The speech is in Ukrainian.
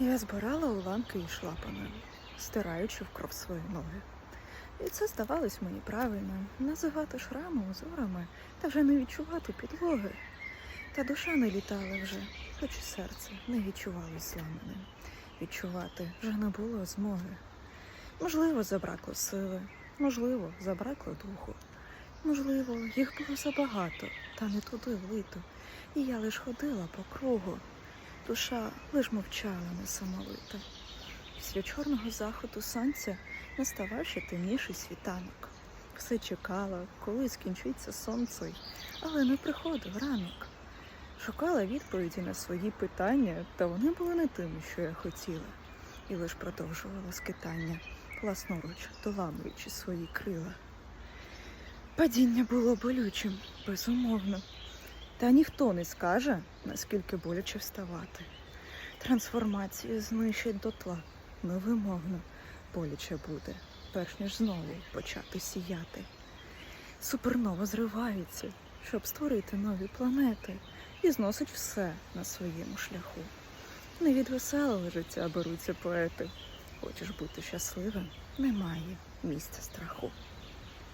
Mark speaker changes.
Speaker 1: Я збирала уламки і ним, стираючи в кров свої ноги. І це здавалось мені правильним називати шрами узорами та вже не відчувати підлоги. Та душа не літала вже, хоч і серце не відчувалось зламаним. Відчувати вже не було змоги. Можливо, забракло сили, можливо, забракло духу. Можливо, їх було забагато, та не туди влито. І я лиш ходила по кругу. Душа лиш мовчала несамовито. Після чорного заходу сонця наставав ще темніший світанок. Все чекала, коли скінчиться сонце, але не приходив ранок. Шукала відповіді на свої питання, та вони були не тими, що я хотіла, і лиш продовжувала скитання, власноруч доламуючи свої крила. Падіння було болючим, безумовно. Та ніхто не скаже, наскільки боляче вставати. Трансформація знищить дотла, невимовно боляче буде, перш ніж знову почати сіяти. Супернова зривається, щоб створити нові планети і зносить все на своєму шляху. Не від веселого життя беруться поети. Хочеш бути щасливим, немає місця страху.